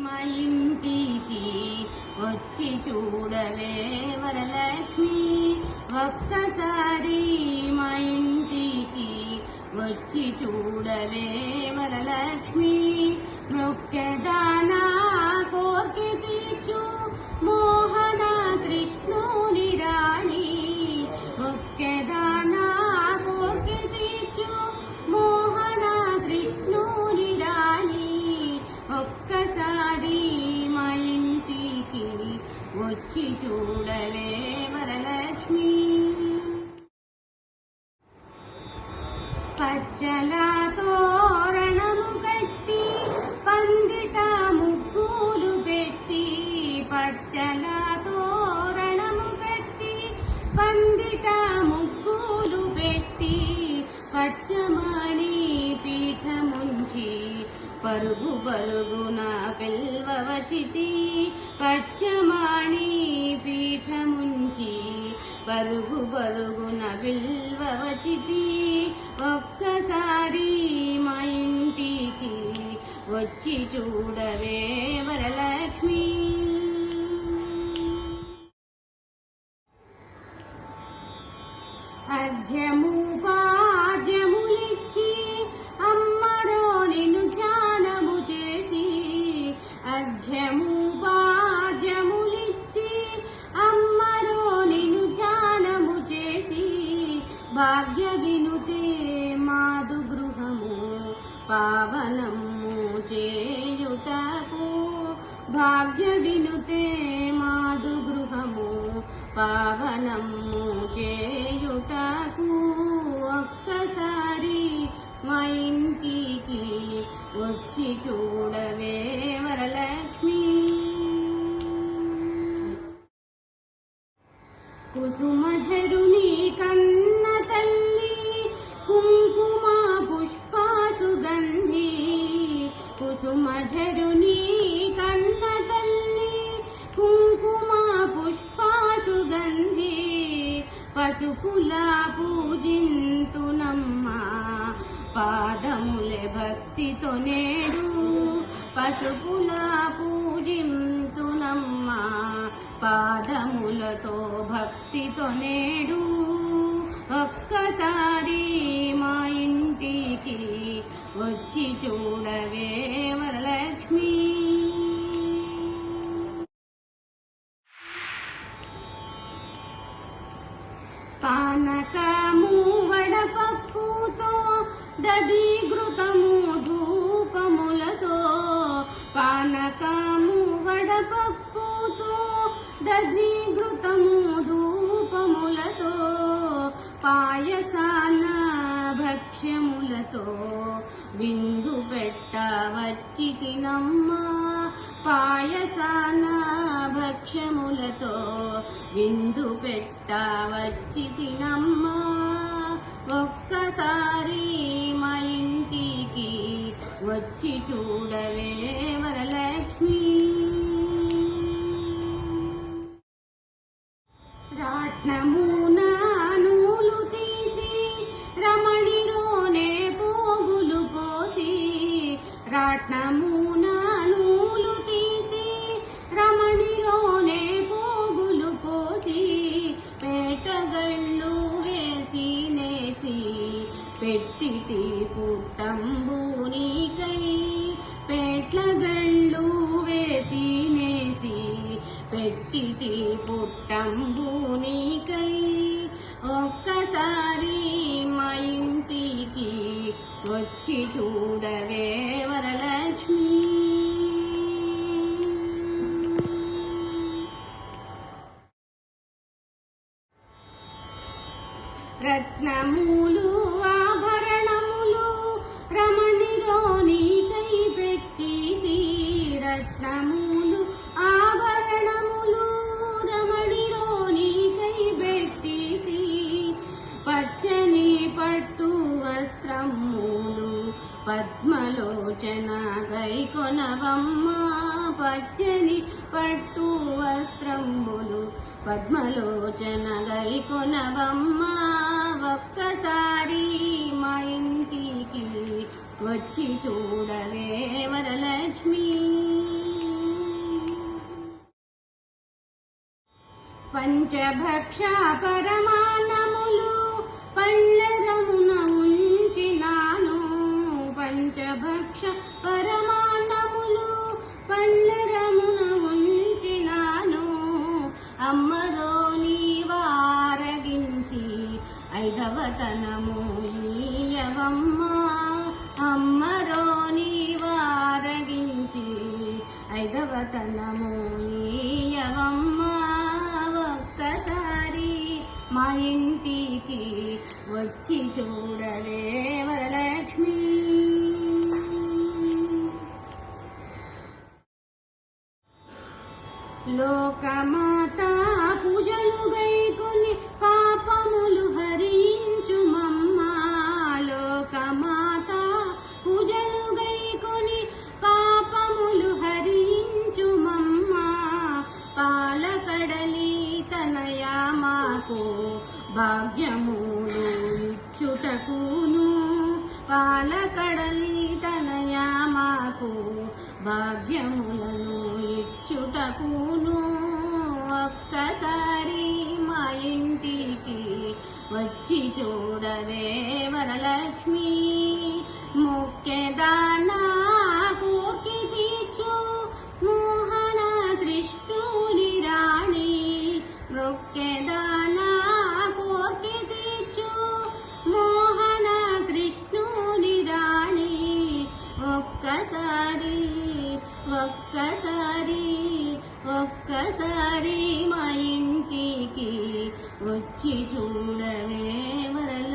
మా ఇంటికి వచ్చి చూడవే వరలక్ష్మి. ఒక్కసారి మా ఇంటికి వచ్చి చూడవే వరలక్ష్మి. మొక్కెదానా కోర్కి తీర్చు మోహన కృష్ణుని రాణ. పచ్చల తోరణము కట్టి పందిట ముగ్గులు పెట్టి పచ్చల తోరణము కట్టి పందిట ముగ్గులు పెట్టి పచ్చమాణి పీఠముంచి పరుగు పరుగున పిల్వవచితి పచ్చమాణి పీఠముంచి పరుగు పరుగున పిల్వవచితి ఒక్కసారి మా ఇంటికి వచ్చి చూడవే వరలక్ష్మి. అధ్యము పాద్యములిచ్చి అమ్మరో ధ్యానము చేసి అధ్యము పాద్యములిచ్చి అమ్మరో ధ్యానము చేసి భాగ్య విను పావనము చేయుటకు భాగ్యడినుతే మాదు గృహము. పావనము చేయుటకు ఒక్కసారి మా ఇంటికి వచ్చి చూడవే వరలక్ష్మి. కుసుమ జరు పాదములే భక్తితో నేడు పసుపున పూజింతునమ్మా పాదములతో భక్తితో నేడు ఒక్కసారి మా ఇంటికి వచ్చి చూడవే వరలక్ష్మి. పానకము దదీఘృతము ధూపములతో పానకము వడపప్పుతో దదీఘృతము ధూపములతో పాయసాన భక్ష్యములతో విందు పెట్ట వచ్చి తినమ్మా పాయసాన భక్ష్యములతో విందు పెట్ట వచ్చి తినమ్మా ఒక్కసారి మా ఇంటికి వచ్చి చూడవే వరలక్ష్మి. రాట్నమున నూలు తీసి రమణిలోనే పోగులు పోసి రాట్నమున పెట్టిటి పుట్టంబూనికై పెట్లగళ్ళు వేసి నేసి పెట్టిటి పుట్టంబూనికై ఒక్కసారి మా ఇంటికి వచ్చి చూడవే వరలక్ష్మి. రత్నములు రత్నములు ఆభరణములు రమణిలోని కై పెట్టి పచ్చని పట్టు వస్త్రములు పద్మలోచన గై కొనవమ్మ. పచ్చని పట్టు వస్త్రంబులు పద్మలోచన గై కొనవమ్మ. ఒక్కసారి మా ఇంటికి వచ్చి చూడవే వరలక్ష్మి. పంచభక్ష పరమానములు పళ్ళరమున ఉంచినాను. పంచభక్ష ఐదవతనము ఒక్కసారి మా ఇంటికి వచ్చి చూడలే వరలక్ష్మి. లోకమాతా మాకు భాగ్యములు ఇచ్చుటకును. పాలకడలి తనయా మాకు భాగ్యములను ఇచ్చుటకును. ఒక్కసారి మా ఇంటికి వచ్చి చూడవే వరలక్ష్మి. ముఖ్యదానా ఒక్కసారి ఒక్కసారి మా ఇంటికి వచ్చి చూడవే వరల.